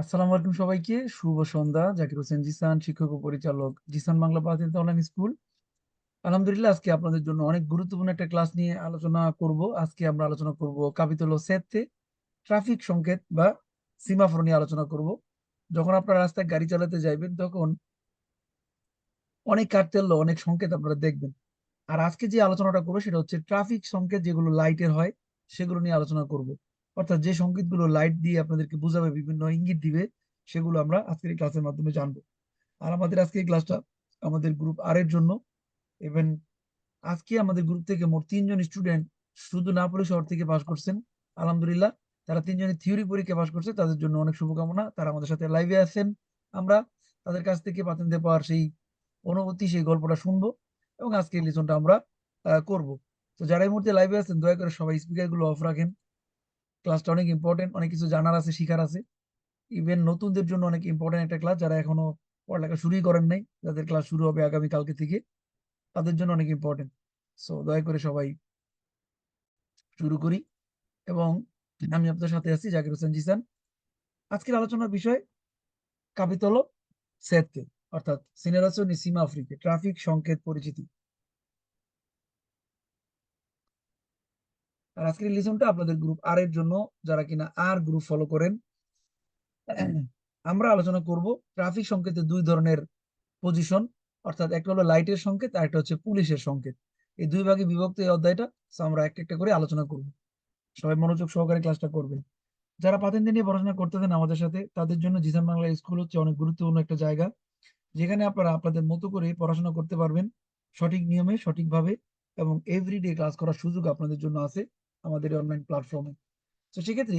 আসসালামু আলাইকুম সবাইকে। শুভ সন্ধ্যা। জাকির হোসেন জিসান, শিক্ষক ও পরিচালক জিসান বাংলা অনলাইন স্কুল আলহামদুলিল্লাহ, আজকে আপনাদের জন্য অনেক গুরুত্বপূর্ণ একটা ক্লাস নিয়ে আলোচনা করব। আজকে আমরা আলোচনা করব কাপিতল সেতে ট্রাফিক সংকেত বা সীমাফোর নিয়ে আলোচনা করব। যখন আপনারা রাস্তায় গাড়ি চালাতে যাইবেন, তখন অনেক কার্তেল্য অনেক সংকেত আপনারা দেখবেন। আর আজকে যে আলোচনাটা করব, সেটা হচ্ছে ট্রাফিক সংকেত যেগুলো লাইটের হয়, সেগুলো নিয়ে আলোচনা করব। অর্থাৎ যে সংকেতগুলো লাইট দিয়ে আপনাদেরকে বোঝাবে, বিভিন্ন ইঙ্গিত দিবে, সেগুলো আমরা আজকের এই ক্লাসের মাধ্যমে জানব। আর আমাদের আজকে ক্লাসটা আমাদের গ্রুপ আর এর জন্য। ইভেন আজকে আমাদের গ্রুপ থেকে মোট তিনজন স্টুডেন্ট শুধু নাপলি শহর থেকে পাশ করছেন। আলহামদুলিল্লাহ তারা তিনজনই থিওরি পরীক্ষা পাশ করছে, তাদের জন্য অনেক শুভকামনা। তারা আমাদের সাথে লাইভে আছেন আমরা। তাদের কাছ থেকে পাতেন্তে পাওয়ার সেই অনুভূতি, সেই গল্পটা শুনব এবং আজকে এই লিসনটা আমরা করব। তো যারা এই মুহূর্তে লাইভে আছেন, দয়া করে সবাই স্পিকারগুলো অফ রাখেন। ক্লাসটা অনেক ইম্পর্টেন্ট অনেক কিছু জানার আছে, শিখার আছে। ইভেন নতুনদের জন্য অনেক ইম্পর্টেন্ট একটা ক্লাস যারা এখনও পড়ালেখা শুরুই করেন নাই, যাদের ক্লাস শুরু হবে আগামী কালকে থেকে, তাদের জন্য অনেক ইম্পর্টেন্ট সো দয়া করে সবাই শুরু করি। এবং আমি আপনার সাথে আছি জাকির হোসেন জিসান। আজকের আলোচনার বিষয় কাপিতল সেতে অর্থাৎ সিনারাসন সীমা আফ্রিকে ট্রাফিক সংকেত পরিচিতি। আর আজকের লিসনটা আপনাদের গ্রুপ আর এর জন্য, যারা কিনা আর গ্রুপ ফলো করেন, আমরা আলোচনা করব ট্রাফিক সংকেতের দুই ধরনের পজিশন অর্থাৎ একটা হলো লাইটের সংকেত আর একটা হচ্ছে পুলিশের সংকেত। এই দুই ভাগে বিভক্ত এই অধ্যায়টা আমরা একটা একটা করে আলোচনা করব। সবাই মনোযোগ সহকারে ক্লাসটা করবেন। যারা পাতেন্দ্র নিয়ে পড়াশোনা করতেছেন আমাদের সাথে, তাদের জন্য জিসান বাংলা স্কুল হচ্ছে অনেক গুরুত্বপূর্ণ একটা জায়গা। যেখানে আপনারা আপনাদের মতো করে পড়াশোনা করতে পারবেন সঠিক নিয়মে, সঠিকভাবে এবং এভরিডে ক্লাস করার সুযোগ আপনাদের জন্য আছে। আমাদের অনলাইন প্ল্যাটফর্মে তো সেক্ষেত্রে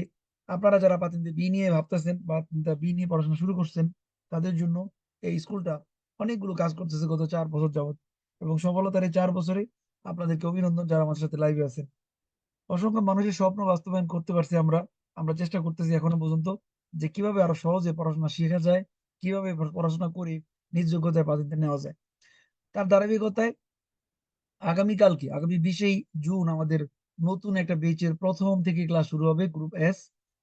আপনারা যারা পাতেন্দ্র বি নিয়ে ভাবতেছেন বা বি নিয়ে পড়াশোনা শুরু করছেন, তাদের জন্য এই স্কুলটা অনেকগুলো কাজ করতেছে গত চার বছর যাবত এবং সফলতার এই চার বছরে আপনাদেরকে অভিনন্দন যারা আমাদের সাথে লাইভে আছেন। অসংখ্য মানুষের স্বপ্ন বাস্তবায়ন করতে পারছি আমরা। আমরা চেষ্টা করতেছি এখনও পর্যন্ত যে কীভাবে আরও সহজে পড়াশোনা শেখা যায়, কীভাবে পড়াশোনা করে নিজ যোগ্যতায় পাতেন্দ্র নেওয়া যায়। তার ধারাবাহিকতায় আগামীকালকে, আগামী বিশেই জুন আমাদের নতুন একটা বেচের প্রথম থেকে ক্লাস শুরু হবে গ্রুপ এস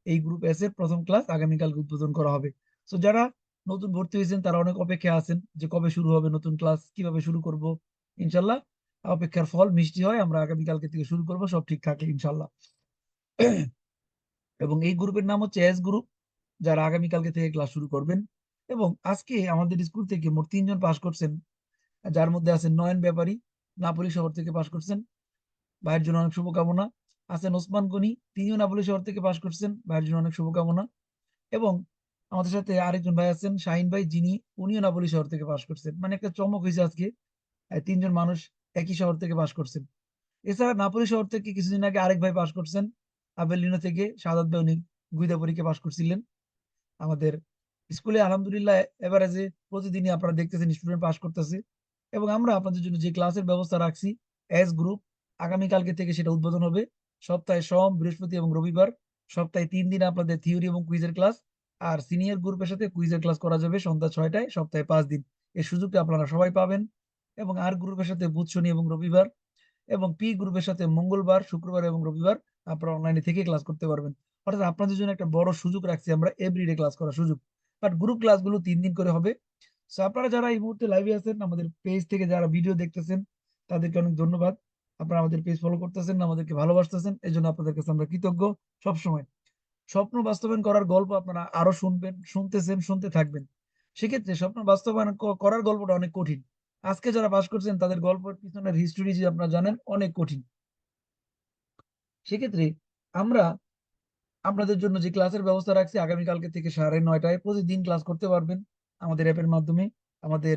এই গ্রুপ এস এর প্রথম ক্লাস আগামীকালকে উদ্বোধন করা হবে। তো যারা নতুন ভর্তি হয়েছেন, তারা অনেক অপেক্ষা আছেন যে কবে শুরু হবে নতুন ক্লাস কীভাবে শুরু করব। ইনশাল্লাহ অপেক্ষার ফল মিষ্টি হয়, আমরা আগামীকালকে থেকে শুরু করব, সব ঠিক থাকলে ইনশাল্লাহ। এবং এই গ্রুপের নাম হচ্ছে এস গ্রুপ যারা আগামীকালকে থেকে ক্লাস শুরু করবেন। এবং আজকে আমাদের স্কুল থেকে মোট তিনজন পাশ করছেন, যার মধ্যে আছেন নয়ন ব্যাপারী নাপোলি শহর থেকে পাশ করছেন। ভাইয়ের জন্য অনেক শুভকামনা। আছেন ওসমান গনি, তিনিও নাপোলি শহর থেকে পাশ করছেন, ভাইয়ের জন্য অনেক শুভকামনা। এবং আমাদের সাথে আরেকজন ভাই আছেন, শাহিন ভাই, যিনি, উনিও নাপোলি শহর থেকে পাশ করছেন। মানে একটা চমক হয়েছে আজকে তিনজন মানুষ একই শহর থেকে পাশ করছেন। এছাড়া নাপোলি শহর থেকে কিছুদিন আগে আরেক ভাই পাশ করছেন, আবেলিনো থেকে সাদাত ভাই, উনি গুইদা পরীক্ষা পাশ করছিলেন। আমাদের স্কুলে আলহামদুলিল্লাহ এভারেজে প্রতিদিনই আপনারা দেখতেছেন, স্টুডেন্ট পাশ করতেছে। এবং আমরা আপনাদের জন্য যে ক্লাসের ব্যবস্থা রাখছি, এস গ্রুপ আগামীকালকে থেকে সেটা উদ্বোধন হবে। সপ্তাহে সোম, বৃহস্পতি এবং রবিবার। সপ্তাহে তিন দিন আপনাদের থিওরি এবং কুইজের ক্লাস। আর সিনিয়র গ্রুপের সাথে কুইজের ক্লাস করা যাবে সন্ধ্যা ছয়টায়, সপ্তাহে পাঁচ দিন। এই সুযোগটা আপনারা সবাই পাবেন। এবং আর গ্রুপের সাথে বুধ, শনি এবং রবিবার এবং পি গ্রুপের সাথে মঙ্গলবার, শুক্রবার এবং রবিবার আপনারা অনলাইনে থেকে ক্লাস করতে পারবেন। অর্থাৎ আপনাদের জন্য একটা বড় সুযোগ রাখছি আমরা এভরিডে ক্লাস করার সুযোগ। বাট গ্রুপ ক্লাসগুলো তিন দিন করে হবে। সো আপনারা যারা এই মুহূর্তে লাইভে আছেন, আমাদের পেজ থেকে যারা ভিডিও দেখতেছেন, তাদেরকে অনেক ধন্যবাদ। আপনারা আমাদের পেজ ফলো করতেছেন, আমাদেরকে ভালোবাসতেছেন এই জন্য আপনাদের কাছে আমরা কৃতজ্ঞ সবসময়। স্বপ্ন বাস্তবায়ন করার গল্প আপনারা আরও শুনবেন, শুনতেছেন, শুনতে থাকবেন। সেক্ষেত্রে স্বপ্ন বাস্তবায়ন করার গল্পটা অনেক কঠিন। আজকে যারা পাস করছেন, তাদের গল্পের পিছনের হিস্টোরি যে আপনারা জানেন, অনেক কঠিন। সেক্ষেত্রে আমরা আপনাদের জন্য যে ক্লাসের ব্যবস্থা রাখছি, আগামীকালকে থেকে সাড়ে নয়টায় প্রতিদিন ক্লাস করতে পারবেন আমাদের অ্যাপের মাধ্যমে, আমাদের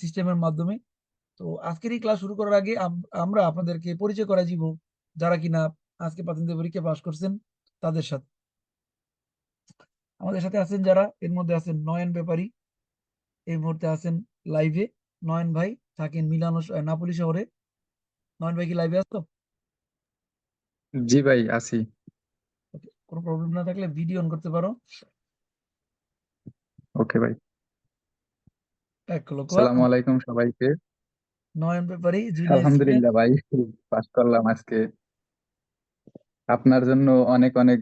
সিস্টেমের মাধ্যমে। তো আজকের এই ক্লাস শুরু করার আগে আমরা আপনাদেরকে পরিচয় করা দিব যারা কিনা আজকে প্রাথমিক পরীক্ষা পাশ করছেন তাদের সাথে। আমাদের সাথে আছেন যারা এর মধ্যে আছেন নয়ন ব্যাপারী এই মুহূর্তে আছেন লাইভে নয়ন ভাই থাকেন মিলানো নাপোলি শহরে। নয়ন ভাই কি লাইভে আসতো জি ভাই আছি। কোনো প্রবলেম না থাকলে ভিডিও অন করতে পারো। ওকে ভাই। এক লোক আসসালামু আলাইকুম সবাইকে। নয়ন আলহামদুলিল্লাহ ভাই পাস করলাম আজকে। আপনার জন্য অনেক অনেক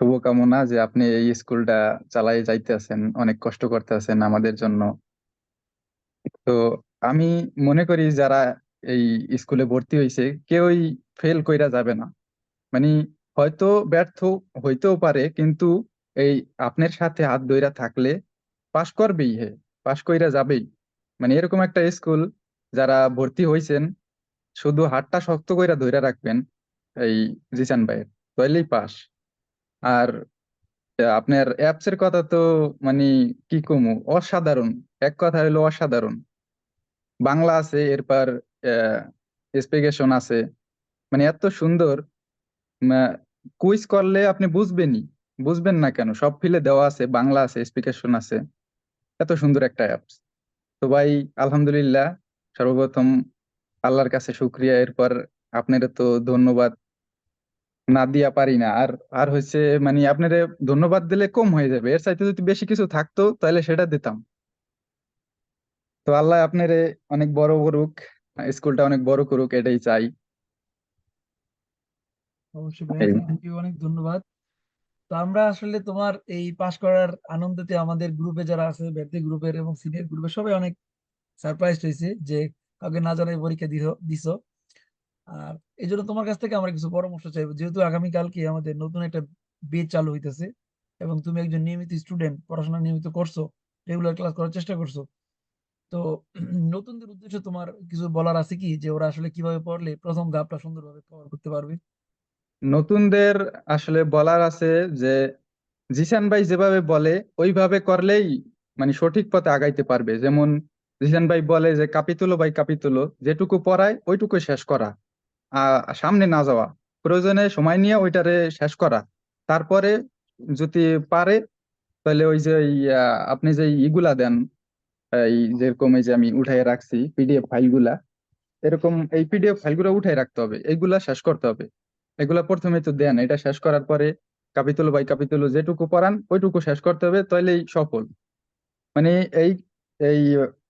শুভকামনা যে আপনি এই স্কুলটা চালাই যাইতেছেন, অনেক কষ্ট করতেছেন আমাদের জন্য। তো আমি মনে করি যারা এই স্কুলে ভর্তি হয়েছে কেউই ফেল কইরা যাবে না। মানে হয়তো ব্যর্থ হইতেও পারে, কিন্তু এই আপনার সাথে হাত ধইরা থাকলে পাশ করবেই হে, পাশ কইরা যাবেই। মানে এরকম একটা স্কুল যারা ভর্তি হইছেন, শুধু হাতটা শক্ত কইরা ধইরা রাখবেন এই জিসান ভাইয়ের, তাইলেই পাস। আর আপনার অ্যাপস এর কথা তো মানে কি কমু, অসাধারণ, এক কথা হলো অসাধারণ। বাংলা আছে, এরপর স্পেকেশন আছে মানে এত সুন্দর কুইজ করলে আপনি বুঝবেনই, বুঝবেন না কেন, সব ফিলে দেওয়া আছে, বাংলা আছে স্পিকেশন আছে, এত সুন্দর একটা অ্যাপস তো ভাই, আলহামদুলিল্লাহ সর্বপ্রথম আল্লাহর কাছে শুক্রিয়া। এরপর আপনার তো ধন্যবাদ না দিয়া পারি না। আর আর হচ্ছে মানে আপনারে ধন্যবাদ দিলে কম হয়ে যাবে। এর চাইতে যদি বেশি কিছু থাকতো তাহলে সেটা দিতাম। তো আল্লাহ আপনারে অনেক বড় করুক স্কুলটা অনেক বড় করুক এটাই চাই। অবশ্যই ভাই থ্যাংক ইউ অনেক ধন্যবাদ। তো আমরা আসলে তোমার এই পাশ করার আনন্দতে আমাদের গ্রুপে যারা আছে ব্যক্তি গ্রুপের এবং সিনিয়র গ্রুপের সবাই অনেক সারপ্রাইজ হয়েছে যে কাউকে না জানাই পরীক্ষা দিছো। আর এই জন্য তোমার কাছ থেকে আমরা কিছু পরামর্শ চাইব। যেহেতু আগামীকালকে আমাদের নতুন একটা বেচ চালু হইতেছে এবং তুমি একজন নিয়মিত স্টুডেন্ট পড়াশোনা নিয়মিত করছ রেগুলার ক্লাস করার চেষ্টা করছ, তো নতুনদের উদ্দেশ্যে তোমার কিছু বলার আছে কি? যে ওরা আসলে কীভাবে পড়লে প্রথম ধাপটা সুন্দরভাবে কভার করতে পারবে? নতুনদের আসলে বলার আছে যে, জিসান ভাই যেভাবে বলে, ওইভাবে করলেই মানে সঠিক পথে আগাইতে পারবে। যেমন জিসান ভাই বলে যে, কাপিতুলো ভাই, কাপিতুলো, যেটুকু পড়ায় ওইটুকু শেষ করা। সামনে না যাওয়া। প্রয়োজনে সময় নিয়ে ওইটারে শেষ করা। তারপরে যদি পারে, তাহলে ওই যে আপনি যে, ইগুলা দেন, এই যেরকম এই যে, আমি উঠাই রাখছি পিডিএফ ফাইলগুলা, এরকম এই পিডিএফ ফাইলগুলো উঠাই রাখতে হবে। এইগুলা শেষ করতে হবে। এগুলা প্রথমে তো দেন, এটা শেষ করার পরে কাপিতুলো বাই কাপিতুলো যেটুকু পড়ান, ওইটুকু শেষ করতে হবে, তাইলেই সফল। মানে এই এই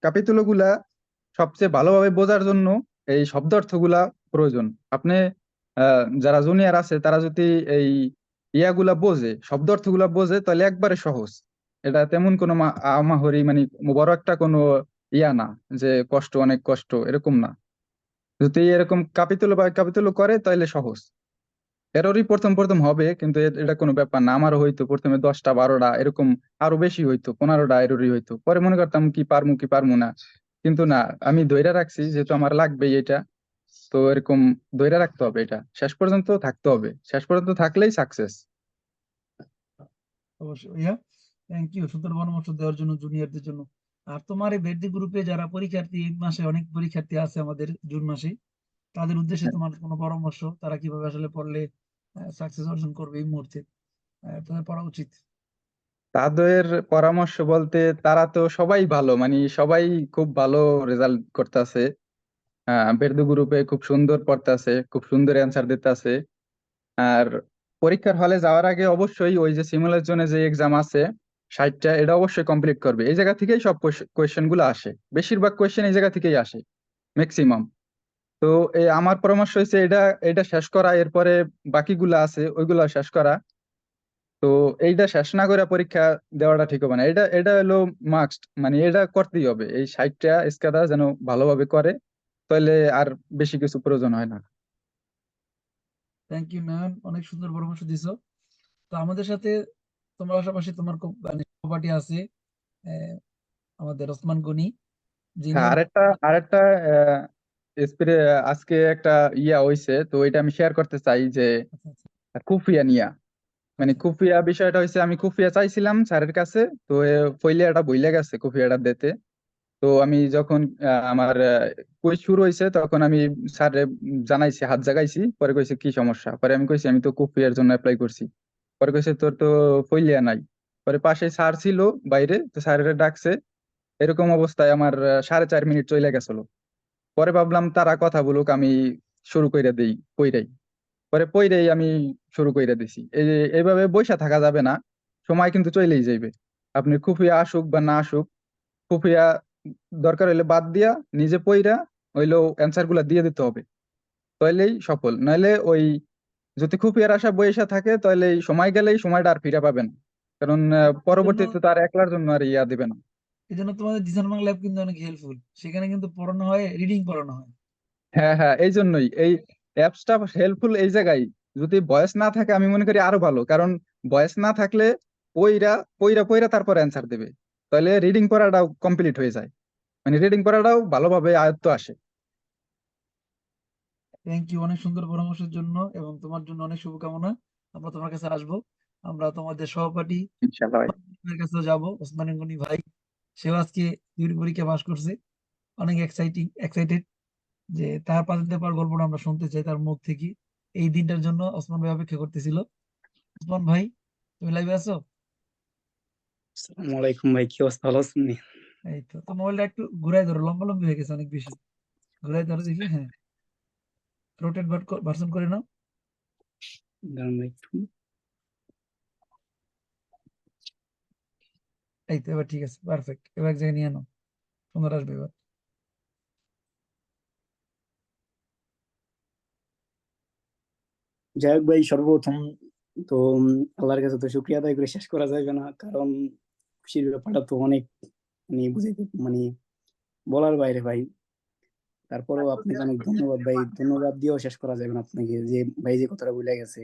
কাপিতুলো গুলা সবচেয়ে ভালোভাবে বোঝার জন্য এই শব্দ শব্দার্থগুলা প্রয়োজন। আপনি যারা জুনিয়র আছে, তারা যদি এই ইয়াগুলা বোঝে, শব্দ শব্দার্থগুলা বোঝে, তাহলে একবারে সহজ। এটা তেমন কোনো আমাহরি মানে বড় একটা কোনো ইয়া না, যে কষ্ট, অনেক কষ্ট, এরকম না। যদি এরকম কাপিতুলো বা কাপিতুলো করে, তাহলে সহজ। এররই প্রথম প্রথম হবে কিন্তু এটা কোনো ব্যাপার না। আমারও হয়তো প্রথমে দশটা বারোটা এরকম আরও বেশি হইতো পনেরোটা এররই হইতো। পরে মনে করতাম কি পারমু কি পারমু না। কিন্তু না আমি ধইরা রাখছি যেহেতু আমার লাগবেই এটা তো এরকম ধইরা রাখতে হবে এটা। শেষ পর্যন্ত থাকতে হবে। শেষ পর্যন্ত থাকলেই সাকসেস অবশ্যই থ্যাংক ইউ সুন্দর পরামর্শ দেওয়ার জন্য জুনিয়রদের জন্য। আর তোমার এই ভর্তি গ্রুপে যারা পরীক্ষার্থী এই মাসে অনেক পরীক্ষার্থী আছে আমাদের জুন মাসে তাদের উদ্দেশ্যে তোমার কোনো পরামর্শ? তারা কীভাবে আসলে পড়লে সাকসেস অর্জন করবে এই মুহূর্তে। তাদের পড়া উচিত। তাদের পরামর্শ বলতে তারা তো সবাই ভালো মানে সবাই খুব ভালো রেজাল্ট করতেছে। বেরদু গ্রুপে খুব সুন্দর পড়তেছে, খুব সুন্দর অ্যান্সার দিতেছে। আর পরীক্ষার হলে যাওয়ার আগে অবশ্যই ওই যে সিমুলেশনে যে এক্সাম আছে, ষাটটা, এটা অবশ্যই কমপ্লিট করবে। এই জায়গা থেকেই সব কোয়েশ্চেনগুলো আসে। বেশিরভাগ কোয়েশ্চেন এই জায়গা থেকেই আসে ম্যাক্সিমাম তো এই আমার পরামর্শ হচ্ছে এটা এটা শেষ করা এরপরে বাকিগুলো আছে ওইগুলো শেষ করা। তো এইটা শেষ না করে পরীক্ষা দেওয়াটা ঠিক হবে না। এটা এটা হলো মাস্ট মানে এটা করতেই হবে। এই ষাটটা স্কাদা যেন ভালোভাবে করে তাহলে আর বেশি কিছু প্রয়োজন হয় না। থ্যাংক ইউ ম্যাম অনেক সুন্দর পরামর্শ দিছো। তো আমাদের সাথে তোমার পাশাপাশি তোমার খুব মানে সহপাঠী আছে আমাদের ওসমান গনি হ্যাঁ আরেকটা আরেকটা স্প্রে আজকে একটা ইয়া হইছে তো এটা আমি শেয়ার করতে চাই যে আচ্ছা আচ্ছা। কুফিয়া নিয়া। মানে কুফিয়া বিষয়টা হয়েছে আমি কুফিয়া চাইছিলাম স্যারের কাছে তো ফইলিয়াটা বইলে গেছে কুফিয়াটা দিতে। তো আমি যখন আমার কুইজ শুরু হয়েছে তখন আমি স্যারে জানাইছি হাত জাগাইছি পরে কইছে কি সমস্যা? পরে আমি কইছি আমি তো কুফিয়ার জন্য অ্যাপ্লাই করছি। পরে কইছে তোর তো ফইলিয়া নাই। পরে পাশে স্যার ছিল বাইরে তো স্যারের ডাকছে। এরকম অবস্থায় আমার সাড়ে চার মিনিট চলে গেছিল। পরে ভাবলাম তারা কথা বলুক আমি শুরু কইরা দেই কইরাই। পরে পইরাই আমি শুরু কইরা দিছি। এই যে এইভাবে বইসা থাকা যাবে না সময় কিন্তু চলেই যাইবে। আপনি খুফিয়া আসুক বা না আসুক খুফিয়া দরকার হইলে বাদ দিয়া নিজে পইরা হইলেও অ্যান্সারগুলা দিয়ে দিতে হবে। তাইলেই সফল। নাইলে ওই যদি খুফিয়ার আশা বইসা থাকে তাহলে সময় গেলেই সময়টা আর ফিরে পাবেন কারণ পরবর্তীতে তার একলার জন্য আর ইয়া দিবে না। এই জন্য তোমাদের জিসান বাংলা অ্যাপ কিন্তু অনেক হেল্পফুল সেখানে কিন্তু পড়ানো হয় রিডিং পড়ানো হয়। হ্যাঁ হ্যাঁ এই জন্যই এই অ্যাপসটা হেল্পফুল এই জায়গায়। যদি ভয়েস না থাকে আমি মনে করি আরও ভালো। কারণ ভয়েস না থাকলে পইরা পইরা পইরা তারপর অ্যান্সার দেবে। তাহলে রিডিং পড়াটাও কমপ্লিট হয়ে যায়। মানে রিডিং পড়াটাও ভালোভাবে আয়ত্ত আসে। থ্যাংক ইউ অনেক সুন্দর পরামর্শের জন্য এবং তোমার জন্য অনেক শুভকামনা। আমরা তোমার কাছে আসব। আমরা তোমাদের সহপাঠী ভাই। ভাইয়ের যাব। ওসমান গনি ভাই। সেও আজকে ডিউটি পরীক্ষা পাস করছে। অনেক এক্সাইটিং এক্সাইটেড যে তার পাঁচ পেপার গল্পটা আমরা শুনতে চাই তার মুখ থেকে। এই দিনটার জন্য ওসমান ভাই অপেক্ষা করতেছিল। ওসমান ভাই তুমি লাইভে আছো? আসসালামাইকুম ভাই কি অবস্থা? ভালো আছেন? এই তো তো মোবাইলটা একটু ঘুরাই ধরো লম্বা লম্বি হয়ে গেছে অনেক বেশি। ঘুরাই ধরো দেখি হ্যাঁ। রোটেট ভার্সন করে নাও। দাঁড়ান একটু। এই তো এবার ঠিক আছে পারফেক্ট এবার এক জায়গায় নিয়ে নাও সুন্দর আসবে এবার। যাই হোক ভাই, সর্বপ্রথম তো আল্লাহর কাছে তো শুকরিয়া আদায় করে শেষ করা যাবে না, কারণ খুশির ব্যাপারটা তো অনেক মানে বুঝাইতে মানে বলার বাইরে ভাই। তারপরেও আপনাকে অনেক ধন্যবাদ ভাই, ধন্যবাদ দিয়েও শেষ করা যাবে না আপনাকে, যে ভাই যে কথাটা বলে গেছে।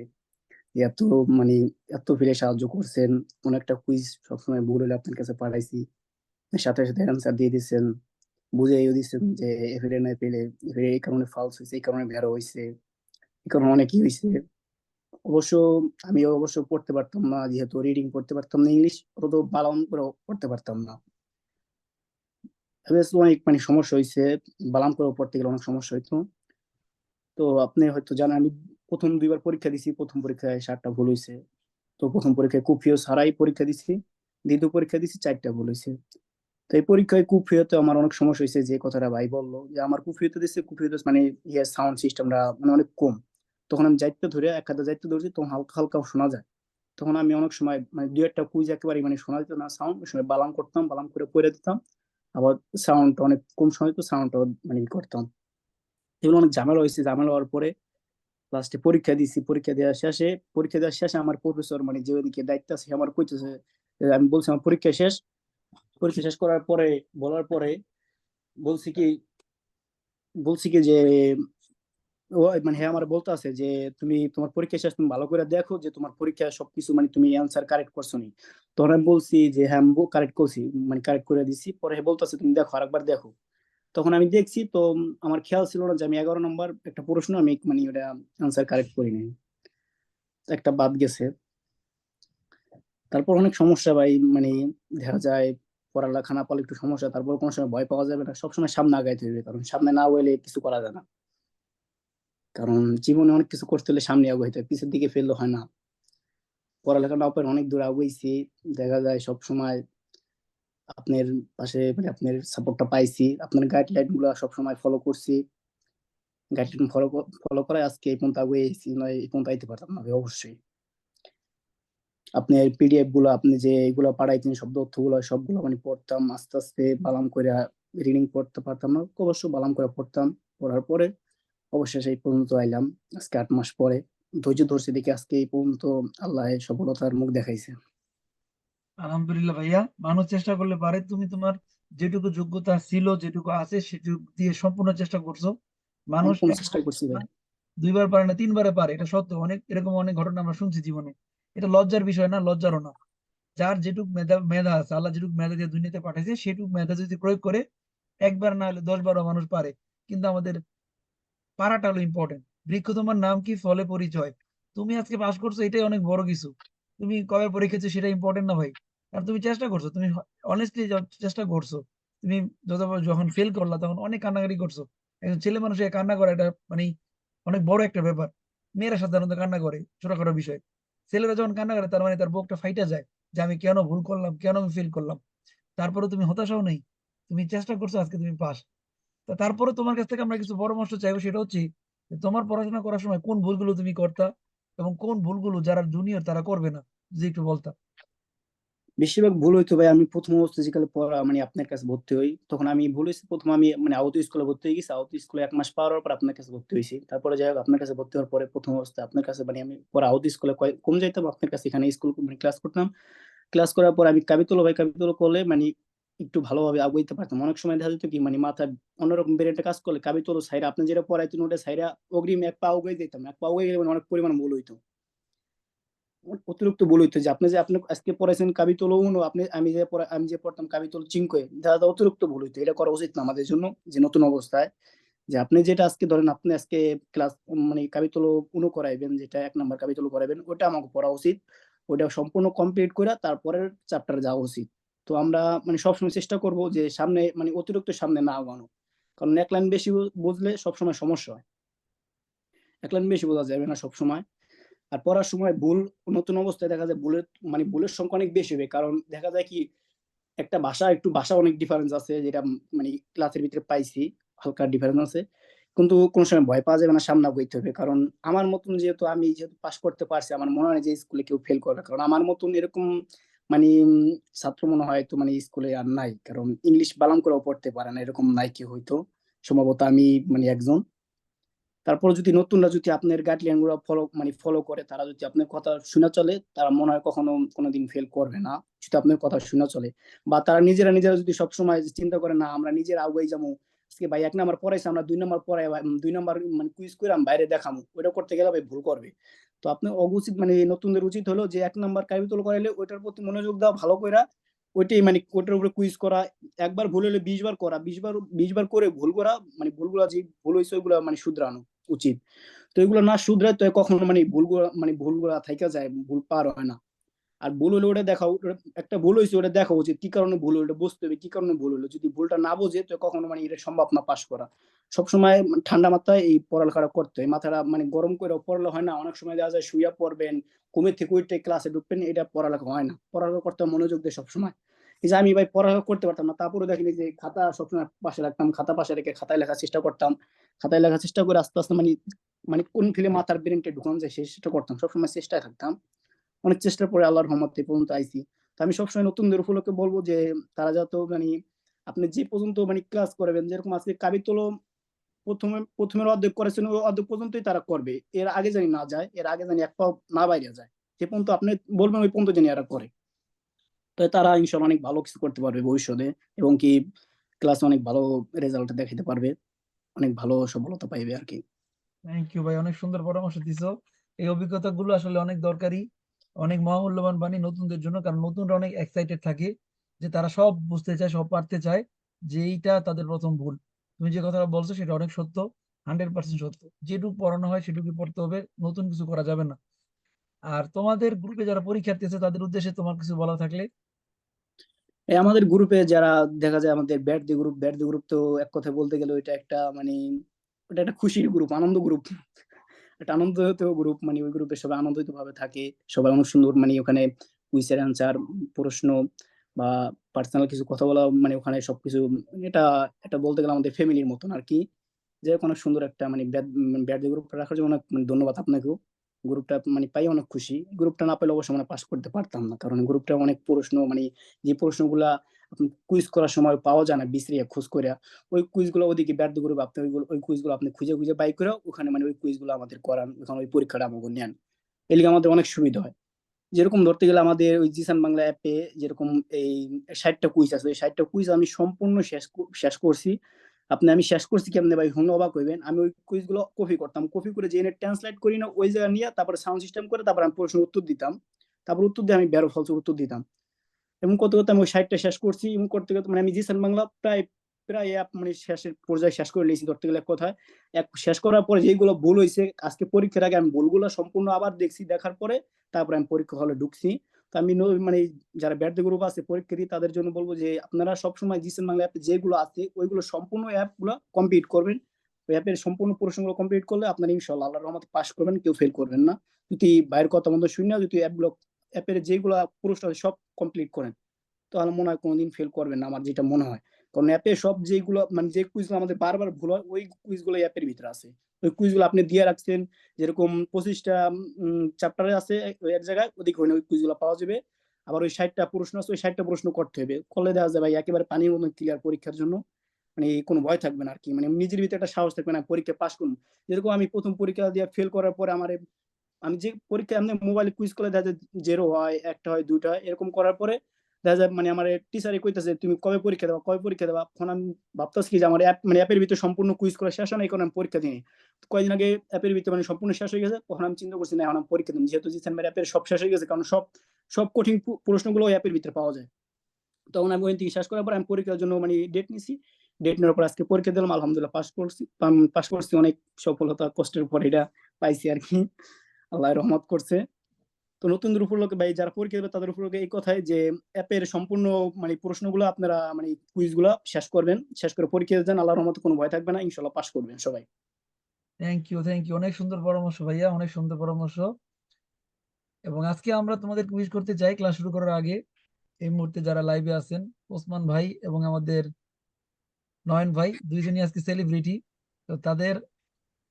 এত মানে এত ফিরে সাহায্য করছেন, কোন একটা কুইজ সবসময় ভুল হলে আপনার কাছে পাঠাইছি। সাথে সাথে অ্যান্সার দিয়ে দিচ্ছেন বুঝাইও দিচ্ছেন যে এফএডে না পেলে এফএডে এই কারণে ফালস হয়েছে এই কারণে বেরো হয়েছে এই কারণে অনেকই হয়েছে অবশ্য আমি অবশ্য পড়তে পারতাম না, যেহেতু রিডিং পড়তে পারতাম না ইংলিশ অত বালাম করে পড়তে পারতাম না। অনেক মানে সমস্যা হয়েছে বালাম করে পড়তে গেলে অনেক সমস্যা হইতো। তো আপনি হয়তো জানেন, আমি প্রথম দুইবার পরীক্ষা দিছি, প্রথম পরীক্ষায় সাতটা ভুল হয়েছে তো প্রথম পরীক্ষায় কুফিও ছাড়াই পরীক্ষা দিছি, দ্বিতীয় পরীক্ষা দিছি চারটা ভুল হয়েছে তো এই পরীক্ষায় কুফিওতে আমার অনেক সমস্যা হয়েছে যে কথাটা ভাই বলল, যে আমার কুফিওতে দিচ্ছে কুফিওতে মানে ইয়ে সাউন্ড সিস্টেমটা মানে অনেক কম। তখন আমি যাইতে ধরে এক হাতে যাইতে ধরছি, তখন হালকা হালকা শোনা যায়। তখন আমি অনেক সময় মানে দু একটা কুইজ একেবারে মানে শোনা যেত না সাউন্ড সময় বালাম করতাম, বালাম করে পড়ে দিতাম। আবার সাউন্ডটা অনেক কম সময় তো সাউন্ডটা মানে করতাম। এগুলো অনেক ঝামেলা হয়েছে ঝামেলা হওয়ার পরে লাস্টে পরীক্ষা দিছি, পরীক্ষা দেওয়ার শেষে, পরীক্ষা দেওয়ার শেষে আমার প্রফেসর মানে যে ওদিকে দায়িত্ব আছে, আমার কইতেছে আমি বলছি আমার পরীক্ষা শেষ। পরীক্ষা শেষ করার পরে, বলার পরে বলছি কি বলছি কি যে, ও মানে হ্যাঁ আমার বলতে আছে যে, তুমি তোমার পরীক্ষা শেষ, তুমি ভালো করে দেখো যে তোমার পরীক্ষা সবকিছু মানে তুমি অ্যান্সার কারেক্ট করছ নি। তখন আমি বলছি যে হ্যাঁ কারেক্ট করছি মানে কারেক্ট করে দিছি। পরে হ্যাঁ বলতেছে, তুমি দেখো, আরেকবার দেখো। তখন আমি দেখছি, তো আমার খেয়াল ছিল না যে আমি এগারো নম্বর একটা প্রশ্ন আমি মানে ওটা অ্যান্সার কারেক্ট করিনি একটা বাদ গেছে। তারপর অনেক সমস্যা ভাই মানে দেখা যায় পড়ালেখা না পারলে একটু সমস্যা, তারপর কোনো সময় ভয় পাওয়া যাবে না। সবসময় সামনে আগাইতে হবে, কারণ সামনে না হইলে কিছু করা যায় না। কারণ জীবনে অনেক কিছু করতে হলে সামনে আগাইতে হয়, পিছের দিকে ফেললে হয় না। পড়ালেখা না অনেক দূর আগাইছি, দেখা যায় সব সময় আপনার পাশে মানে আপনার সাপোর্টটা পাইছি। আপনার গাইডলাইনগুলো সবসময় ফলো করছি। গাইডলাইন ফলো ফলো করে আজকে এই পর্যন্ত আগুয়েছি নয় এই পর্যন্ত আইতে পারতাম না অবশ্যই। আপনার পিডিএফগুলো, আপনি যে এগুলো পাঠাইতেন সব তথ্যগুলো, সবগুলো মানে পড়তাম, আস্তে আস্তে বালাম করে রিডিং পড়তে পারতাম না, অবশ্য বালাম করে পড়তাম। পড়ার পরে অবশেষে এই পর্যন্ত আইলাম, আজকে আট মাস পরে। ধৈর্য ধরছি দেখে আজকে এই পর্যন্ত আল্লাহ সফলতার মুখ দেখাইছে। আলহামদুলিল্লাহ ভাইয়া মানুষ চেষ্টা করলে পারে। তুমি তোমার যেটুকু যোগ্যতা ছিল যেটুকু আছে সেটুকু দিয়ে সম্পূর্ণ চেষ্টা করছ। মানুষ চেষ্টা করছি দুইবার পারে না তিনবারে পারে এটা সত্য। অনেক এরকম অনেক ঘটনা আমরা শুনছি জীবনে। এটা লজ্জার বিষয় না লজ্জারও না। যার যেটুক মেধা মেধা আছে আল্লাহ যেটুক মেধা দিয়ে দুনিয়াতে পাঠাইছে সেটুক মেধা যদি প্রয়োগ করে একবার না হলে দশ বারো মানুষ পারে। কিন্তু আমাদের পারাটা হলো ইম্পর্টেন্ট বৃক্ষ তোমার নাম কি ফলে পরিচয়। তুমি আজকে পাস করছ এটাই অনেক বড় কিছু। তুমি কবে পরীক্ষা সেটা ইম্পর্টেন্ট না ভাই। কারণ তুমি চেষ্টা করছ, তুমি অনেস্টলি চেষ্টা করছ। তুমি যত যখন ফেল করলা, তখন অনেক কান্নাকাটি করছ। একজন ছেলে মানুষের কান্না করা এটা মানে অনেক বড় একটা ব্যাপার। মেয়েরা সাধারণত কান্না করে ছোটখাটো বিষয়। ছেলেরা যখন কান্না করে, তার মানে তার বুকটা ফাইটা যায় যে আমি কেন ভুল করলাম, কেন আমি ফেল করলাম। তারপরে তুমি হতাশাও নেই। তুমি চেষ্টা করছ আজকে তুমি পাস। তা তারপরে তোমার কাছ থেকে আমরা কিছু পরামর্শ চাইব, সেটা হচ্ছে তোমার পড়াশোনা করার সময় কোন ভুলগুলো তুমি করতা এবং কোন ভুলগুলো যারা জুনিয়র তারা করবে না, যদি একটু বলতা। বেশিরভাগ ভুল হইতো ভাই, আমি প্রথম অবস্থায় যেকালে পড়া মানে আপনার কাছে ভর্তি হই। তখন আমি ভুল হয়েছে প্রথম আমি মানে আহত স্কুলে ভর্তি হয়ে গেছি। আহত স্কুলে এক মাস পাওয়ার পর আপনার কাছে ভর্তি হয়েছি তারপরে যাই হোক, আপনার কাছে ভর্তি হওয়ার পরে প্রথম অবস্থায় আপনার কাছে মানে আমি পরে আহত স্কুলে কম যাইতাম, আপনার কাছে এখানে স্কুল মানে ক্লাস করতাম। ক্লাস করার পর আমি কাবিতল ভাই, কাবিতল করলে মানে একটু ভালোভাবে আগাইতে পারতাম। অনেক সময় দেখা যেত কি মানে মাথা অন্যরকম ব্রেনটা কাজ করলে, কাবিতল সাইরা, আপনি যেটা পড়াইতেন, ওটা সাইরা অগ্রিম এক পা উগাই দিতাম। এক পা উগাই গেলে মানে অনেক পরিমাণ ভুল হইতো। অতিরিক্ত ভুল হইতে যে আপনি যে আপনি আজকে পড়াইছেন কাবিতল উনো, আপনি, আমি যে আমি যে পড়তাম কাবিতল চিঙ্কয়ে দেখা যায় অতিরিক্ত ভুল হইতো এটা করা উচিত না আমাদের জন্য, যে নতুন অবস্থায়। যে আপনি যেটা আজকে ধরেন, আপনি আজকে ক্লাস মানে কাবি কাবিতল উনো করাইবেন, যেটা এক নম্বর কাবিতল করাইবেন ওটা আমাকে পড়া উচিত। ওটা সম্পূর্ণ কমপ্লিট করে তারপরের চ্যাপ্টার যাওয়া উচিত। তো আমরা মানে সবসময় চেষ্টা করব যে সামনে মানে অতিরিক্ত সামনে না আগানো। কারণ এক লাইন বেশি বুঝলে সবসময় সমস্যা হয়। এক লাইন বেশি বোঝা যাবে না সবসময়। আর পড়ার সময় ভুল, নতুন অবস্থায় দেখা যায় ভুলের মানে ভুলের সংখ্যা অনেক বেশি হবে। কারণ দেখা যায় কি, একটা ভাষা, একটু ভাষা অনেক ডিফারেন্স আছে, যেটা মানে ক্লাসের ভিতরে পাইছি, হালকা ডিফারেন্স আছে। কিন্তু কোনো সময় ভয় পাওয়া যাবে না, সামনা করতে হবে। কারণ আমার মতন যেহেতু আমি যেহেতু পাশ করতে পারছি, আমার মনে হয় যে স্কুলে কেউ ফেল করবে। কারণ আমার মতন এরকম মানে ছাত্র মনে হয় তো মানে স্কুলে আর নাই। কারণ ইংলিশ বালাম করেও পড়তে পারে না, এরকম নাই কি হয়তো। সম্ভবত আমি মানে একজন। তারপর যদি নতুনরা যদি আপনার গাইডলাইনগুলো ফলো মানে ফলো করে, তারা যদি আপনার কথা শুনে চলে, তারা মনে হয় কখনো কোনোদিন ফেল করবে না, যদি আপনার কথা শুনে চলে। বা তারা নিজেরা নিজেরা যদি সবসময় চিন্তা করে, না, আমরা নিজেরা আগুয়াই যাব, আজকে ভাই এক নাম্বার পড়াইছে, আমরা দুই নাম্বার পড়াই দুই নাম্বার মানে কুইজ করে আমি বাইরে দেখামু। ওইটা করতে গেলে ভাই ভুল করবে। তো আপনি অগুচিত মানে নতুনদের উচিত হলো যে, এক নাম্বার কাবিতল করাইলে ওইটার প্রতি মনোযোগ দেওয়া ভালো করে ওইটাই মানে ওইটার উপরে কুইজ করা। একবার ভুল হলে বিশ বার করা, বিশ বার বিশ বার করে ভুল করা মানে ভুলগুলা যে ভুল হয়েছে ওইগুলা মানে শুধরানো। উচিত। তো এগুলো না শুধরায় তো কখনো মানে ভুলগুলা মানে ভুলগুলা থাইকা যায়, ভুল পার হয় না। আর ভুল হলে ওটা দেখা একটা ভুল হয়েছে ওটা দেখা উচিত। কি কারণে ভুল হলো বুঝতে হবে কি কারণে ভুল হলো যদি ভুলটা না বোঝে, তো কখনো মানে এটা সম্ভব না পাশ করা। সবসময় ঠান্ডা মাথায় এই পড়ালেখাটা করতে হয়। মাথাটা মানে গরম করে পড়লে হয় না। অনেক সময় দেখা যায় শুইয়া পড়বেন ঘুমে থেকে উঠে ক্লাসে ঢুকবেন, এটা পড়ালেখা হয় না। পড়ালেখা করতে মনোযোগ দেয় সবসময়। এই যে আমি ভাই পড়ালেখা করতে পারতাম না তারপরে দেখিনি যে খাতা সবসময় পাশে রাখতাম, খাতা পাশে রেখে খাতায় লেখার চেষ্টা করতাম। খাতায় লেখার চেষ্টা করে আস্তে আস্তে মানে মানে কোন ফিলে মাথার ব্রেনটা ঢুকানো যায় চেষ্টা করতাম, সবসময় চেষ্টায় থাকতাম। অনেক চেষ্টার পরে আল্লাহর রহমতে এই পর্যন্ত আইছি। তো আমি সবসময় নতুনদের উপলক্ষে বলব যে, তারা যত মানে আপনি যে পর্যন্ত মানে ক্লাস করবেন, যেরকম আজকে কাবিতল প্রথমে, প্রথমের অর্ধেক করেছেন ওই অর্ধেক পর্যন্তই তারা করবে। এর আগে জানি না যায়, এর আগে জানি এক পাও না বাইরে যায়। যে পর্যন্ত আপনি বলবেন ওই পর্যন্ত জানি এরা করে। তো তারা ইনশাল্লাহ অনেক ভালো কিছু করতে পারবে ভবিষ্যতে এবং কি ক্লাস অনেক ভালো রেজাল্ট দেখাতে পারবে, অনেক ভালো সফলতা পাইবে আর কি। থ্যাংক ইউ ভাই, অনেক সুন্দর পরামর্শ দিছো। এই অভিজ্ঞতাগুলো আসলে অনেক দরকারি, অনেক মহামূল্যবান বাণী নতুনদের জন্য, কারণ নতুনরা অনেক এক্সাইটেড থাকে যে তারা সব বুঝতে চায়, সব পারতে চায় যে এইটা তাদের প্রথম ভুল। তুমি যে কথাটা বলছো সেটা অনেক সত্য হান্ড্রেড পার্সেন্ট সত্য। যেটুকু পড়ানো হয় সেটুকু পড়তে হবে, নতুন কিছু করা যাবে না। আর তোমাদের গ্রুপে যারা পরীক্ষার্থী আছে, তাদের উদ্দেশ্যে তোমার কিছু বলা থাকলে? আমাদের গ্রুপে যারা, দেখা যায় আমাদের bat the group bat the group তো এক কথায় বলতে গেলে ওইটা একটা মানে ওটা একটা খুশির গ্রুপ আনন্দ গ্রুপ একটা আনন্দ গ্রুপ মানে ওই গ্রুপে সবাই আনন্দিত ভাবে থাকে। সবাই অনেক সুন্দর মানে ওখানে কুইজের অ্যান্সার প্রশ্ন বা পার্সোনাল কিছু কথা বলা মানে ওখানে সবকিছু, এটা এটা বলতে গেলে আমাদের ফ্যামিলির মতন আর কি। যে অনেক সুন্দর একটা মানে ব্যাট ব্যাট গ্রুপ রাখার জন্য অনেক মানে ধন্যবাদ আপনাকেও। গ্রুপটা মানে পাই অনেক খুশি। গ্রুপটা না পেলে অবশ্যই মানে পাস করতে পারতাম না। কারণ গ্রুপটা অনেক প্রশ্ন মানে যে প্রশ্নগুলা কুইজ করার সময় পাওয়া যায় না, বিশ্রিয়া খোঁজ করে ওই কুইজগুলো ওদিকে ব্যর্থ গ্রুপ আপনি ওইগুলো ওই কুইজগুলো আপনি খুঁজে খুঁজে বাই করে ওখানে মানে ওই কুইজগুলো আমাদের করান, ওখানে ওই পরীক্ষাটা আমাকে নেন। এলিগে আমাদের অনেক সুবিধা হয়। যেরকম ধরতে গেলে আমাদের ওই জিসান বাংলা অ্যাপে যেরকম এই ষাটটা কুইজ আছে, ওই ষাটটা কুইজ আমি সম্পূর্ণ শেষ শেষ করছি। আপনি আমি শেষ করছি কেমনে ভাই? শুনে অবাক হইবেন। আমি ওই কুইজগুলো কপি করতাম। কপি করে যে ট্রান্সলেট করি না, ওই জায়গা নিয়ে তারপরে সাউন্ড সিস্টেম করে তারপর আমি প্রশ্ন উত্তর দিতাম। তারপর উত্তর দিয়ে আমি বেরো ফলস উত্তর দিতাম। এবং কত করতে আমি ওই সাইডটা শেষ করছি এবং করতে করতে মানে আমি জিসান বাংলা প্রায় প্রায় মানে শেষের পর্যায়ে শেষ করে নিয়েছি ধরতে গেলে এক কথায়। এক শেষ করার পরে যেগুলো ভুল হয়েছে, আজকে পরীক্ষার আগে আমি ভুলগুলো সম্পূর্ণ আবার দেখছি, দেখার পরে তারপরে আমি পরীক্ষা হলে ঢুকছি। তো আমি মানে যারা ব্যর্থ গ্রুপ আছে, পরীক্ষার্থী, তাদের জন্য বলব যে আপনারা সবসময় জিসেন বাংলা অ্যাপ যেগুলো আছে, ওইগুলো সম্পূর্ণ অ্যাপগুলো কমপ্লিট করবেন। ওই অ্যাপের সম্পূর্ণ প্রশ্নগুলো কমপ্লিট করলে আপনারা ইনশাল্লাহ আল্লাহর রহমতে পাস করবেন, কেউ ফেল করবেন না। যদি বাইরের কথা মতো শুনে যদি অ্যাপগুলো অ্যাপের যেগুলো আছে, সব কমপ্লিট করেন, তাহলে মনে হয় কোনোদিন ফেল করবেন না, আমার যেটা মনে হয়। কারণ অ্যাপে সব যেগুলো মানে যে কুইজগুলো আমাদের বারবার ভুল হয় ওই কুইজগুলো অ্যাপের ভিতরে আছে। ওই কুইজগুলো আপনি দিয়ে রাখছেন যেরকম পঁচিশটা চ্যাপ্টারে আছে এক জায়গায় ওদিকে ওই কুইজগুলো পাওয়া যাবে। আবার ওই ষাটটা প্রশ্ন আছে ওই ষাটটা প্রশ্ন করতে হবে। করলে দেখা যায় ভাই একেবারে পানির ক্লিয়ার পরীক্ষার জন্য মানে কোনো ভয় থাকবে না আর কি। মানে নিজের ভিতরে একটা সাহস থাকবে না পরীক্ষা পাশ করুন। যেরকম আমি প্রথম পরীক্ষা দিয়ে ফেল করার পরে আমার আমি যে পরীক্ষা এমনি মোবাইলে কুইজ করলে দেখা যায় জেরো হয় একটা হয় দুইটা হয়, এরকম করার পরে দেখা যায় মানে আমার টিচারে কইতাছে, তুমি কবে পরীক্ষা দেবা, কবে পরীক্ষা দেবা? এখন আমি ভাবতেছি কি যে আমার অ্যাপ মানে অ্যাপের ভিতরে সম্পূর্ণ কুইজ করা শেষ হয় না কারণে আমি পরীক্ষা দিই কয়েকদিন আগে অ্যাপের ভিতরে মানে সম্পূর্ণ শেষ হয়ে গেছে, তখন আমি চিন্তা করছি, না, এখন আমি পরীক্ষা দিই যেহেতু জিসান অ্যাপের সব শেষ হয়ে গেছে, কারণ সব সব কঠিন প্রশ্নগুলো অ্যাপের ভিতরে পাওয়া যায়। তখন আমি ওই থেকে শেষ করার পর আমি পরীক্ষার জন্য মানে ডেট নিছি। ডেট নেওয়ার পর আজকে পরীক্ষা দিলাম, আলহামদুলিল্লাহ পাস করছি পাস করছি, অনেক সফলতা, কষ্টের পর এটা পাইছি আর কি। আল্লাহ রহমত করছে। তো নতুনদের উপর লোকে ভাই যারা পরীক্ষা দেবে তাদের উপর এই কথাই যে অ্যাপের সম্পূর্ণ মানে প্রশ্নগুলো আপনারা মানে কুইজগুলো শেষ করবেন, শেষ করে পরীক্ষা দেন আল্লাহর রহমতে কোনো ভয় থাকবে না ইনশাল্লাহ পাস করবেন সবাই। থ্যাংক ইউ থ্যাংক ইউ অনেক সুন্দর পরামর্শ ভাইয়া, অনেক সুন্দর পরামর্শ। এবং আজকে আমরা তোমাদের কুইজ করতে চাই ক্লাস শুরু করার আগে। এই মুহূর্তে যারা লাইভে আছেন, ওসমান ভাই এবং আমাদের নয়ন ভাই, দুইজনই আজকে সেলিব্রিটি তো তাদের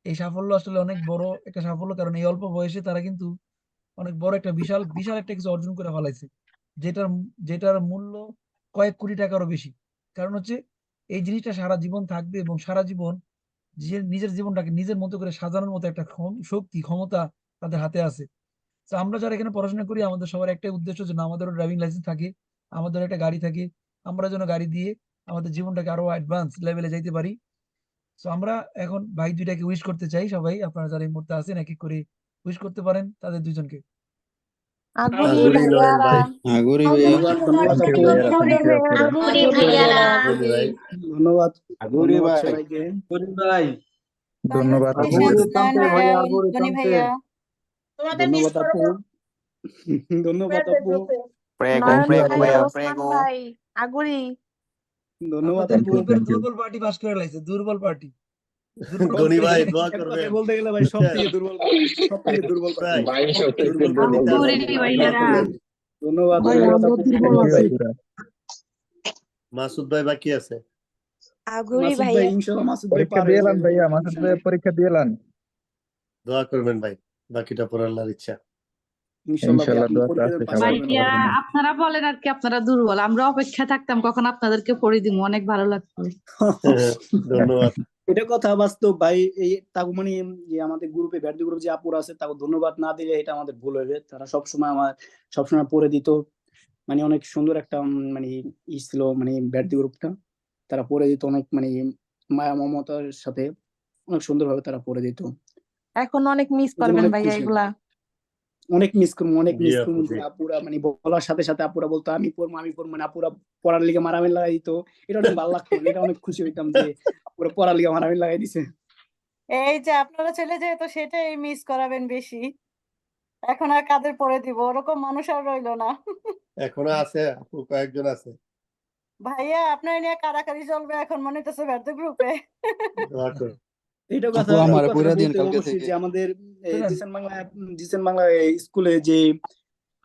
এই সাফল্য আসলে অনেক বড় একটা সাফল্য, কারণ এই অল্প বয়সে তারা কিন্তু অনেক বড় একটা বিশাল বিশাল একটা কিছু অর্জন করে ফেলাইছে। যেটার যেটার মূল্য কয়েক কোটি টাকারও বেশি। কারণ হচ্ছে, এই জিনিসটা সারা জীবন থাকবে এবং সারা জীবন যে নিজের জীবনটাকে নিজের মতো করে সাজানোর মতো একটা শক্তি, ক্ষমতা তাদের হাতে আছে। তো আমরা যারা এখানে পড়াশোনা করি, আমাদের সবার একটাই উদ্দেশ্য যেন আমাদেরও ড্রাইভিং লাইসেন্স থাকে আমাদের একটা গাড়ি থাকে। আমরা যেন গাড়ি দিয়ে আমাদের জীবনটাকে আরও অ্যাডভান্স লেভেলে যাইতে পারি। তো আমরা এখন ভাই দুইটাকে উইশ করতে চাই সবাই। আপনারা যারা এই মুহূর্তে আছেন, এক এক করে উইশ করতে পারেন তাদের দুইজনকে। ধন্যবাদ। ধন্যবাদ। ধন্যবাদ আপু। প্রেগো প্রেগো প্রেগো আগুরি. দুর্বল পার্টি পাস করে লাইছে দুর্বল পার্টি গনি ভাই দোয়া করবেন। বলতে গেলে ভাই দুর্বল দুর্বল। ধন্যবাদ। মাসুদ বাকি আছে? আগুরি ভাই ইনশাআল্লাহ মাসুদ ভাই পরীক্ষা পার দিয়ে এলাম যাবে। ভাইয়া মাসুদ ভাই পরীক্ষা দিয়ে দোয়া করবেন ভাই বাকিটা পর আল্লাহর ইচ্ছা। আপনারা বলেন আর কি আপনারা দুর্বল। আমরা অপেক্ষা থাকতাম কখন আপনাদেরকে পড়ে দিব অনেক ভালো লাগতো। ধন্যবাদ। এটা কথা বাস্তব ভাই। এই তাকে মানে যে আমাদের গ্রুপে ব্যাটদি গ্রুপ যে আপুরা আছে তাকে ধন্যবাদ না দিলে এটা আমাদের ভুল হবে তারা সবসময় আমার সবসময় পড়ে দিত। মানে অনেক সুন্দর একটা মানে ই ছিল মানে ব্যাটদি গ্রুপটা তারা পড়ে দিত অনেক মানে মায়া মমতার সাথে। অনেক সুন্দরভাবে তারা পড়ে দিত। এখন অনেক মিস করবেন ভাই এগুলা। অনেক মিস করব অনেক মিস করব যে আপুরা মানে বলার সাথে সাথে আপুরা বলতো আমি পড়ব আমি পড়ব। মানে আপুরা পড়ার লিগে মারামারি লাগাই দিত। এটা অনেক ভালো লাগতো এটা অনেক খুশি হইতাম যে আপুরা পড়ার লিগে মারামারি লাগাই দিছে। এই যে আপনারা চলে যায় তো সেটাই মিস করাবেন বেশি। এখন আর কাদের পরে দিব? ওরকম মানুষ আর রইল না। এখনও আছে আপু কয়েকজন আছে। ভাইয়া আপনার নিয়ে কারাকারি চলবে এখন মনে হইতেছে ব্যর্থ গ্রুপে এটা কথা আমারে পুরা দিন কালকে থেকে। যে আমাদের জিসান বাংলা জিসান বাংলা স্কুলে যে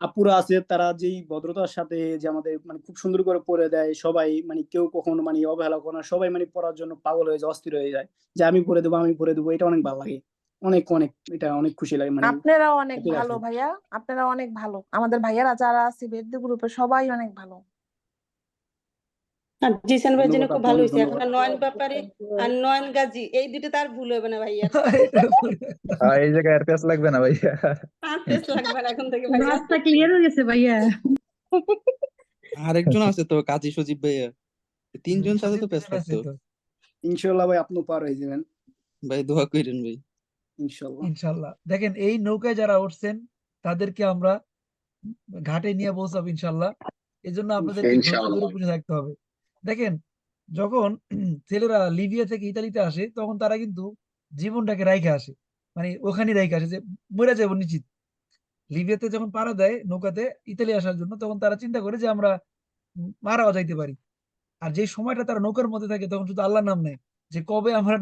আপুরা আছে তারা যেই ভদ্রতার সাথে যে আমাদের মানে খুব সুন্দর করে পড়ে দেয় সবাই মানে কেউ কখনো মানে অবহেলা করে না সবাই মানে পড়ার জন্য পাগল হয়ে যায় অস্থির হয়ে যায়। যে আমি পড়ে দেবো আমি পড়ে দেবো এটা অনেক ভালো লাগে। অনেক অনেক এটা অনেক খুশি লাগে মানে আপনারা অনেক ভালো ভাইয়া আপনারা অনেক ভালো। আমাদের ভাইয়ারা যারা আছে বেদ্য গ্রুপে সবাই অনেক ভালো। জিসান ভাইয়ের জন্য খুব ভালো হয়েছে। এখন নয়ন ব্যাপারে আর নয়ন গাজী এই দুটো তার ভুল হবে না ভাইয়া। এই জায়গায় আর পেঁচ লাগবে না ভাইয়া। আর পেস লাগবে না এখন থেকে ভাইয়া। রাস্তা ক্লিয়ার হয়ে গেছে ভাইয়া। আরেকজন আছে তো কাজী সজীব ভাইয়া। তিনজন সাথে তো পেছ তিনজন আছে থাকতো তো। ইনশাল্লাহ ভাই আপনি পার হয়ে যাবেন। ভাই দোয়া করেন ভাই। ইনশাল্লাহ ইনশাল্লাহ দেখেন এই নৌকায় যারা উঠছেন তাদেরকে আমরা ঘাটে নিয়ে পৌঁছাবো ইনশাল্লাহ এই জন্য আপনাদেরকে ধৈর্য ধরে বসে থাকতে হবে। দেখেন, যখন ছেলেরা লিবিয়া থেকে ইতালিতে আসে, তখন তারা কিন্তু জীবনটাকে রাইখে আসে। মানে ওখানে রাইখে আসে যে, মরে যাব নিশ্চিত। লিবিয়াতে যখন পাড়া দেয় নৌকাতে ইতালি আসার জন্য, তখন তারা চিন্তা করে যে, আমরা মারাও যাইতে পারি। আর যে সময়টা তারা নৌকার মধ্যে থাকে, তখন শুধু আল্লাহর নাম নেয় যে, কবে আমরা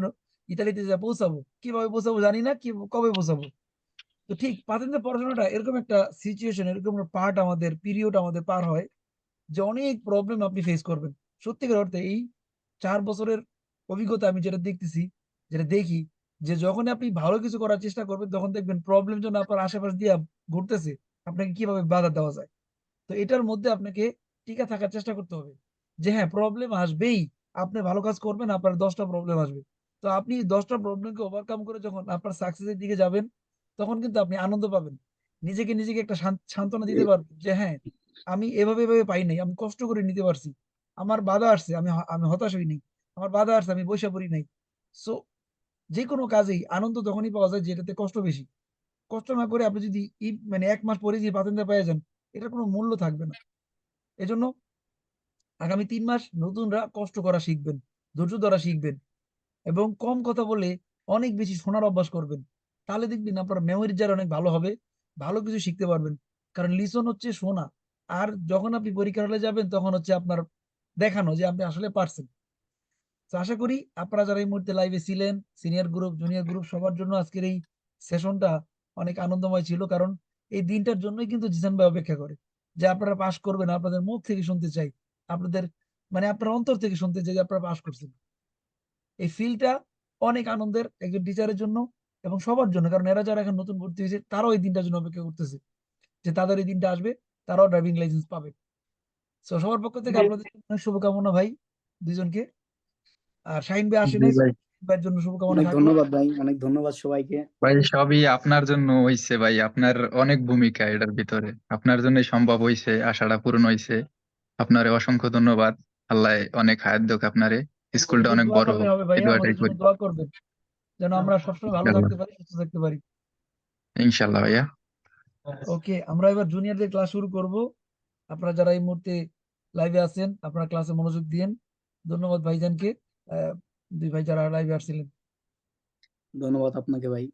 ইতালিতে যা পৌঁছাবো? কীভাবে পৌঁছাবো জানি না, কি, কবে পৌঁছাবো? তো ঠিক পাতেন্দ্রের পড়াশোনাটা এরকম একটা সিচুয়েশন এরকম একটা পার্ট আমাদের পিরিয়ড আমাদের পার হয়, যে অনেক প্রবলেম আপনি ফেস করবেন। সত্যিকার অর্থে এই চার বছরের অভিজ্ঞতা আমি যেটা দেখতেছি যেটা দেখি যে যখন আপনি ভালো কিছু করার চেষ্টা করবেন তখন দেখবেন প্রবলেম যখন আপনার আশেপাশ দিয়ে ঘুরতেছে আপনাকে কীভাবে বাধা দেওয়া যায়। তো এটার মধ্যে আপনাকে টিকে থাকার চেষ্টা করতে হবে যে হ্যাঁ প্রবলেম আসবেই। আপনি ভালো কাজ করবেন আপনার দশটা প্রবলেম আসবে। তো আপনি দশটা প্রবলেমকে ওভারকাম করে যখন আপনার সাকসেসের দিকে যাবেন তখন কিন্তু আপনি আনন্দ পাবেন। নিজেকে নিজেকে একটা সান্ত্বনা দিতে পারবেন যে হ্যাঁ আমি এভাবে এভাবে পাই নাই আমি কষ্ট করে নিতে পারছি। আমার বাধা আসছে, আমি আমি হতাশ হইনি আমার বাধা আসছে, আমি বসে পড়ি নাই। সো যে কোনো কাজেই আনন্দ তখনই পাওয়া যায় যেটাতে কষ্ট বেশি। কষ্ট না করে আপনি যদি মানে এক মাস পরে যদি পাতেনটা পেয়ে যান, এটার কোনো মূল্য থাকবে না। এজন্য আগামী তিন মাস নতুনরা কষ্ট করা শিখবেন, ধৈর্য ধরা শিখবেন এবং কম কথা বলে অনেক বেশি শোনার অভ্যাস করবেন। তাহলে দেখবেন আপনার মেমোরি যার অনেক ভালো হবে, ভালো কিছু শিখতে পারবেন। কারণ লিসন হচ্ছে শোনা। আর যখন আপনি পরীক্ষার হলে যাবেন, তখন হচ্ছে আপনার দেখানো যে আপনি আসলে পারছেন। আশা করি আপনারা যারা এই মুহূর্তে লাইভে ছিলেন সিনিয়র গ্রুপ জুনিয়র গ্রুপ সবার জন্য আজকের এই সেশনটা অনেক আনন্দময় ছিল। কারণ এই দিনটার জন্যই কিন্তু জিসান ভাই অপেক্ষা করে যে আপনারা পাশ করবেন, আপনাদের মুখ থেকে শুনতে চাই, আপনাদের মানে আপনার অন্তর থেকে শুনতে চাই যে আপনারা পাশ করছেন। এই ফিলটা অনেক আনন্দের একজন টিচারের জন্য এবং সবার জন্য। কারণ এরা যারা এখন নতুন ভর্তি হয়েছে, তারাও এই দিনটার জন্য অপেক্ষা করতেছে যে তাদের এই দিনটা আসবে, তারাও ড্রাইভিং লাইসেন্স পাবে। তো সবার পক্ষ থেকে আপনাদের অনেক শুভকামনা ভাই দুইজনকে। আর শাহিন ভাই আসে জি নাই ভাই। ভাইয়ের জন্য শুভকামনা অনেক ধন্যবাদ ভাই অনেক ধন্যবাদ সবাইকে। ভাই সবই আপনার জন্য হইছে ভাই আপনার অনেক ভূমিকা এটার ভিতরে। আপনার জন্যই সম্ভব হইছে আশাটা পূরণ হইছে। আপনারে অসংখ্য ধন্যবাদ আল্লাহ অনেক হায়াত হোক আপনারে। স্কুলটা অনেক বড় হোক হবে এই দোয়াটাই করি দোয়া করবেন। যেন আমরা সবসময় ভালো থাকতে পারি সুস্থ থাকতে পারি। ইনশাল্লাহ ভাইয়া। ওকে আমরা এবার জুনিয়রদের ক্লাস শুরু করব। আপনারা যারা এই মুহূর্তে লাইভে আছেন, আপনারা ক্লাসে মনোযোগ দিয়েন। ধন্যবাদ ভাইজানকে। দুই ভাই যারা লাইভে আসছিলেন। ধন্যবাদ আপনাকে ভাই।